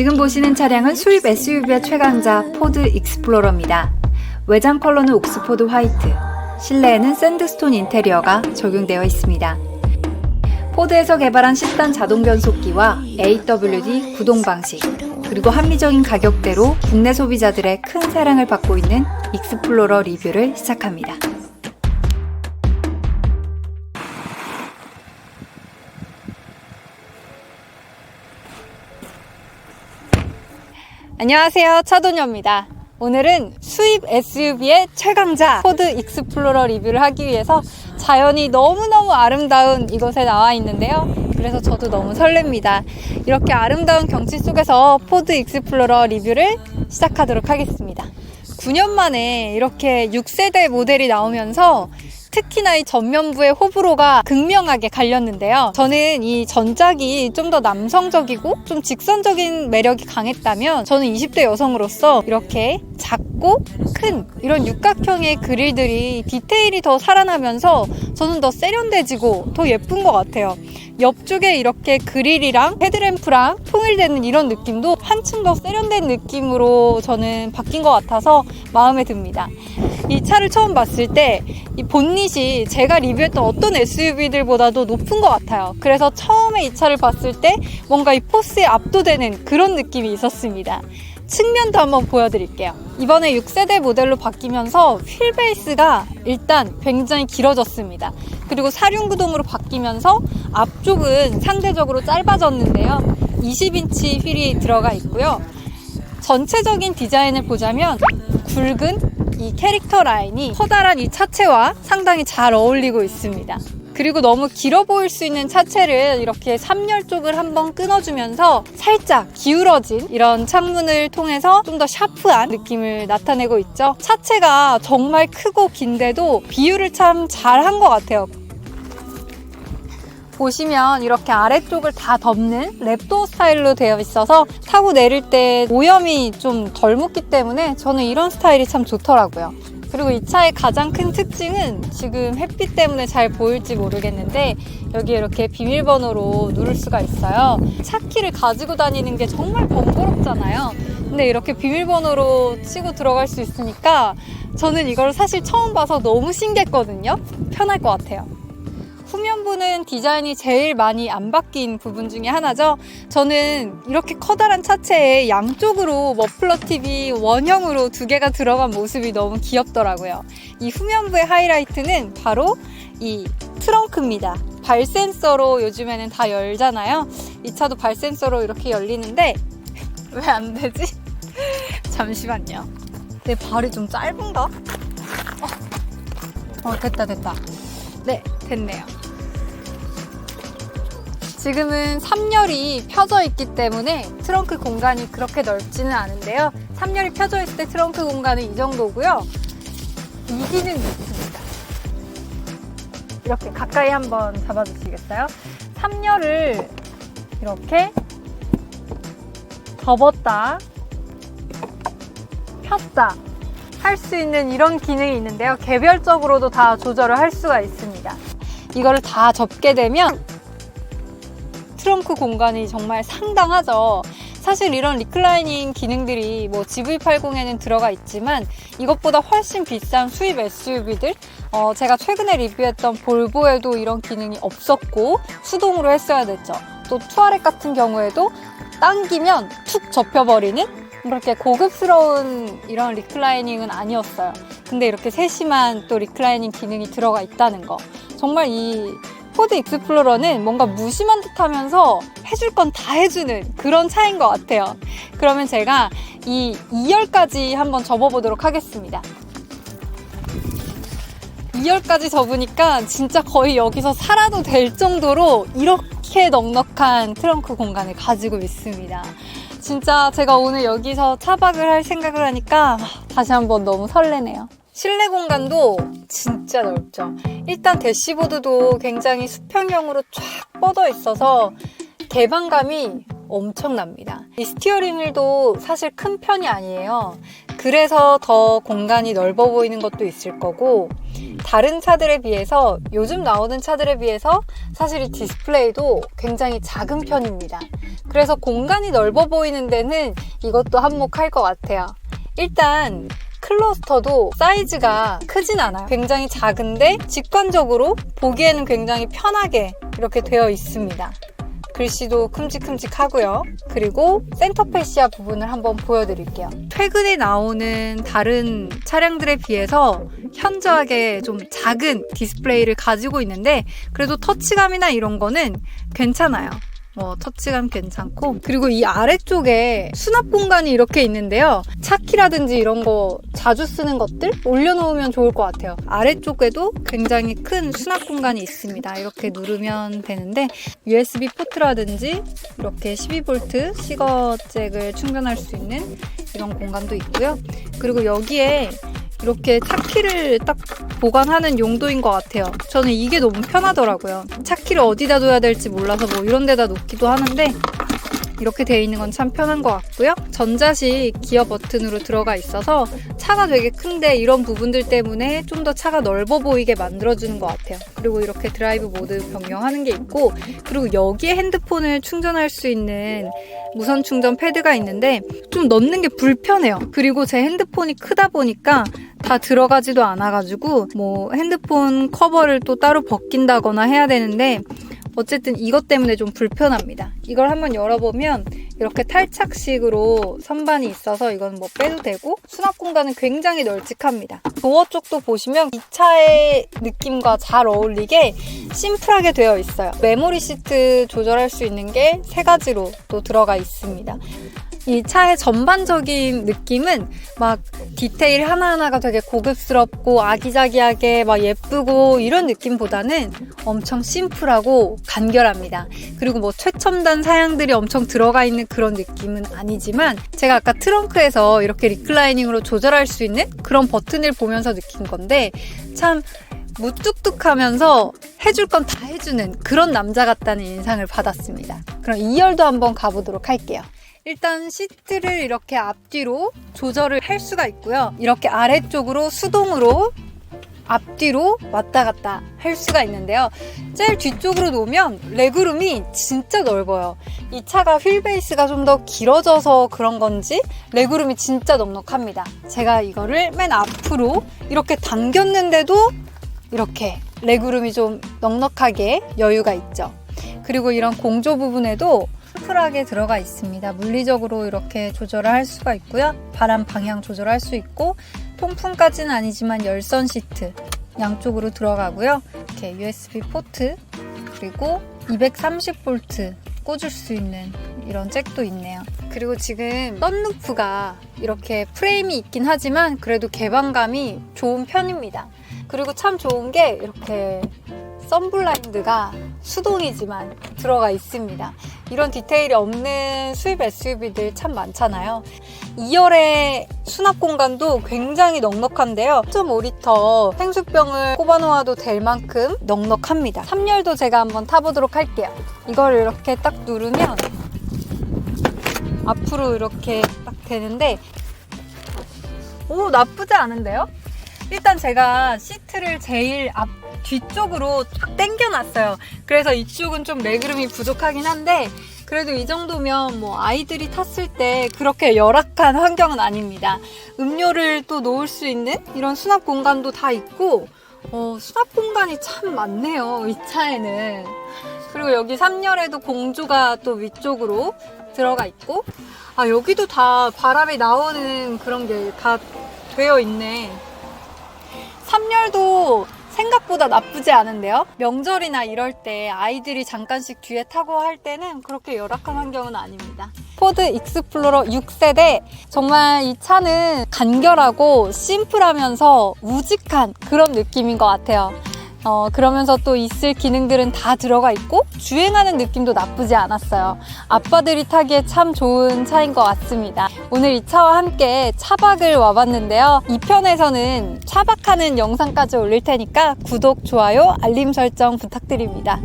지금 보시는 차량은 수입 SUV의 최강자 포드 익스플로러입니다. 외장 컬러는 옥스포드 화이트, 실내에는 샌드스톤 인테리어가 적용되어 있습니다. 포드에서 개발한 10단 자동 변속기와 AWD 구동 방식, 그리고 합리적인 가격대로 국내 소비자들의 큰 사랑을 받고 있는 익스플로러 리뷰를 시작합니다. 안녕하세요. 차도녀입니다. 오늘은 수입 SUV의 최강자 포드 익스플로러 리뷰를 하기 위해서 자연이 너무너무 아름다운 이곳에 나와 있는데요. 그래서 저도 너무 설렙니다. 이렇게 아름다운 경치 속에서 포드 익스플로러 리뷰를 시작하도록 하겠습니다. 9년 만에 이렇게 6세대 모델이 나오면서 특히나 이 전면부의 호불호가 극명하게 갈렸는데요. 저는 이 전작이 좀 더 남성적이고 좀 직선적인 매력이 강했다면 저는 20대 여성으로서 이렇게 작고 큰 이런 육각형의 그릴들이 디테일이 더 살아나면서 저는 더 세련돼지고 더 예쁜 것 같아요. 옆쪽에 이렇게 그릴이랑 헤드램프랑 통일되는 이런 느낌도 한층 더 세련된 느낌으로 저는 바뀐 것 같아서 마음에 듭니다. 이 차를 처음 봤을 때 이 본닛이 제가 리뷰했던 어떤 SUV들보다도 높은 것 같아요. 그래서 처음에 이 차를 봤을 때 뭔가 이 포스에 압도되는 그런 느낌이 있었습니다. 측면도 한번 보여드릴게요. 이번에 6세대 모델로 바뀌면서 휠 베이스가 일단 굉장히 길어졌습니다. 그리고 사륜구동으로 바뀌면서 앞쪽은 상대적으로 짧아졌는데요. 20인치 휠이 들어가 있고요. 전체적인 디자인을 보자면 굵은 이 캐릭터 라인이 커다란 이 차체와 상당히 잘 어울리고 있습니다. 그리고 너무 길어 보일 수 있는 차체를 이렇게 3열 쪽을 한번 끊어주면서 살짝 기울어진 이런 창문을 통해서 좀 더 샤프한 느낌을 나타내고 있죠. 차체가 정말 크고 긴데도 비율을 참 잘 한 것 같아요. 보시면 이렇게 아래쪽을 다 덮는 랩도 스타일로 되어 있어서 타고 내릴 때 오염이 좀 덜 묻기 때문에 저는 이런 스타일이 참 좋더라고요. 그리고 이 차의 가장 큰 특징은 지금 햇빛 때문에 잘 보일지 모르겠는데 여기 이렇게 비밀번호로 누를 수가 있어요. 차 키를 가지고 다니는 게 정말 번거롭잖아요. 근데 이렇게 비밀번호로 치고 들어갈 수 있으니까 저는 이걸 사실 처음 봐서 너무 신기했거든요. 편할 것 같아요. 후면부는 디자인이 제일 많이 안 바뀐 부분 중에 하나죠. 저는 이렇게 커다란 차체에 양쪽으로 머플러 TV 원형으로 두 개가 들어간 모습이 너무 귀엽더라고요. 이 후면부의 하이라이트는 바로 이 트렁크입니다. 발 센서로 요즘에는 다 열잖아요. 이 차도 발 센서로 이렇게 열리는데 왜 안 되지? 잠시만요. 내 발이 좀 짧은가? 어, 어 됐다 됐다. 네, 됐네요. 지금은 3열이 펴져 있기 때문에 트렁크 공간이 그렇게 넓지는 않은데요. 3열이 펴져 있을 때 트렁크 공간은 이 정도고요. 이기는 있습니다. 이렇게 가까이 한번 잡아주시겠어요? 3열을 이렇게 접었다, 폈다 할 수 있는 이런 기능이 있는데요. 개별적으로도 다 조절을 할 수가 있습니다. 이거를 다 접게 되면 트렁크 공간이 정말 상당하죠. 사실 이런 리클라이닝 기능들이 뭐 GV80에는 들어가 있지만 이것보다 훨씬 비싼 수입 SUV들 어, 제가 최근에 리뷰했던 볼보에도 이런 기능이 없었고 수동으로 했어야 됐죠. 또 투아렉 같은 경우에도 당기면 툭 접혀버리는 그렇게 고급스러운 이런 리클라이닝은 아니었어요. 근데 이렇게 세심한 또 리클라이닝 기능이 들어가 있다는 거. 정말 이 포드 익스플로러는 뭔가 무심한 듯 하면서 해줄 건 다 해주는 그런 차인 것 같아요. 그러면 제가 이 2열까지 한번 접어보도록 하겠습니다. 2열까지 접으니까 진짜 거의 여기서 살아도 될 정도로 이렇게 넉넉한 트렁크 공간을 가지고 있습니다. 진짜 제가 오늘 여기서 차박을 할 생각을 하니까 다시 한번 너무 설레네요. 실내 공간도 진짜 넓죠. 일단 대시보드도 굉장히 수평형으로 쫙 뻗어 있어서 개방감이 엄청납니다. 이 스티어링 휠도 사실 큰 편이 아니에요. 그래서 더 공간이 넓어 보이는 것도 있을 거고 다른 차들에 비해서 요즘 나오는 차들에 비해서 사실 이 디스플레이도 굉장히 작은 편입니다. 그래서 공간이 넓어 보이는 데는 이것도 한몫할 것 같아요. 일단 클러스터도 사이즈가 크진 않아요. 굉장히 작은데 직관적으로 보기에는 굉장히 편하게 이렇게 되어 있습니다. 글씨도 큼직큼직하고요. 그리고 센터 패시아 부분을 한번 보여드릴게요. 최근에 나오는 다른 차량들에 비해서 현저하게 좀 작은 디스플레이를 가지고 있는데 그래도 터치감이나 이런 거는 괜찮아요. 뭐 터치감 괜찮고 그리고 이 아래쪽에 수납 공간이 이렇게 있는데요. 차키라든지 이런 거 자주 쓰는 것들 올려놓으면 좋을 것 같아요. 아래쪽에도 굉장히 큰 수납 공간이 있습니다. 이렇게 누르면 되는데 USB 포트라든지 이렇게 12V 시거잭을 충전할 수 있는 이런 공간도 있고요. 그리고 여기에 이렇게 차키를 딱 보관하는 용도인 것 같아요. 저는 이게 너무 편하더라고요. 차키를 어디다 둬야 될지 몰라서 뭐 이런 데다 놓기도 하는데 이렇게 되어 있는 건 참 편한 것 같고요. 전자식 기어 버튼으로 들어가 있어서 차가 되게 큰데 이런 부분들 때문에 좀 더 차가 넓어 보이게 만들어주는 것 같아요. 그리고 이렇게 드라이브 모드 변경하는 게 있고 그리고 여기에 핸드폰을 충전할 수 있는 무선 충전 패드가 있는데 좀 넣는 게 불편해요. 그리고 제 핸드폰이 크다 보니까 다 들어가지도 않아가지고 뭐 핸드폰 커버를 또 따로 벗긴다거나 해야 되는데 어쨌든 이것 때문에 좀 불편합니다. 이걸 한번 열어보면 이렇게 탈착식으로 선반이 있어서 이건 뭐 빼도 되고 수납 공간은 굉장히 널찍합니다. 도어 쪽도 보시면 이 차의 느낌과 잘 어울리게 심플하게 되어 있어요. 메모리 시트 조절할 수 있는 게 세 가지로 또 들어가 있습니다. 이 차의 전반적인 느낌은 막 디테일 하나하나가 되게 고급스럽고 아기자기하게 막 예쁘고 이런 느낌보다는 엄청 심플하고 간결합니다. 그리고 뭐 최첨단 사양들이 엄청 들어가 있는 그런 느낌은 아니지만 제가 아까 트렁크에서 이렇게 리클라이닝으로 조절할 수 있는 그런 버튼을 보면서 느낀 건데 참 무뚝뚝하면서 해줄 건 다 해주는 그런 남자 같다는 인상을 받았습니다. 그럼 2열도 한번 가보도록 할게요. 일단 시트를 이렇게 앞뒤로 조절을 할 수가 있고요. 이렇게 아래쪽으로 수동으로 앞뒤로 왔다 갔다 할 수가 있는데요. 제일 뒤쪽으로 놓으면 레그룸이 진짜 넓어요. 이 차가 휠베이스가 좀 더 길어져서 그런 건지 레그룸이 진짜 넉넉합니다. 제가 이거를 맨 앞으로 이렇게 당겼는데도 이렇게 레그룸이 좀 넉넉하게 여유가 있죠. 그리고 이런 공조 부분에도 심플하게 들어가 있습니다. 물리적으로 이렇게 조절을 할 수가 있고요. 바람 방향 조절할 수 있고 통풍까지는 아니지만 열선 시트 양쪽으로 들어가고요. 이렇게 USB 포트 그리고 230V 꽂을 수 있는 이런 잭도 있네요. 그리고 지금 썬루프가 이렇게 프레임이 있긴 하지만 그래도 개방감이 좋은 편입니다. 그리고 참 좋은 게 이렇게 썬블라인드가 수동이지만 들어가 있습니다. 이런 디테일이 없는 수입 SUV들 참 많잖아요. 2열의 수납 공간도 굉장히 넉넉한데요. 1.5리터 생수병을 꼽아놓아도 될 만큼 넉넉합니다. 3열도 제가 한번 타보도록 할게요. 이걸 이렇게 딱 누르면 앞으로 이렇게 딱 되는데 오 나쁘지 않은데요? 일단 제가 시트를 제일 앞 뒤쪽으로 탁 당겨놨어요. 그래서 이쪽은 좀 레그룸이 부족하긴 한데 그래도 이 정도면 뭐 아이들이 탔을 때 그렇게 열악한 환경은 아닙니다. 음료를 또 놓을 수 있는 이런 수납 공간도 다 있고 어, 수납 공간이 참 많네요. 이 차에는. 그리고 여기 3열에도 공조가 또 위쪽으로 들어가 있고 아 여기도 다 바람이 나오는 그런 게 다 되어 있네. 3열도 생각보다 나쁘지 않은데요? 명절이나 이럴 때 아이들이 잠깐씩 뒤에 타고 할 때는 그렇게 열악한 환경은 아닙니다. 포드 익스플로러 6세대 정말 이 차는 간결하고 심플하면서 우직한 그런 느낌인 것 같아요. 어, 그러면서 또 있을 기능들은 다 들어가 있고 주행하는 느낌도 나쁘지 않았어요. 아빠들이 타기에 참 좋은 차인 것 같습니다. 오늘 이 차와 함께 차박을 와봤는데요. 2편에서는 차박하는 영상까지 올릴 테니까 구독, 좋아요, 알림 설정 부탁드립니다.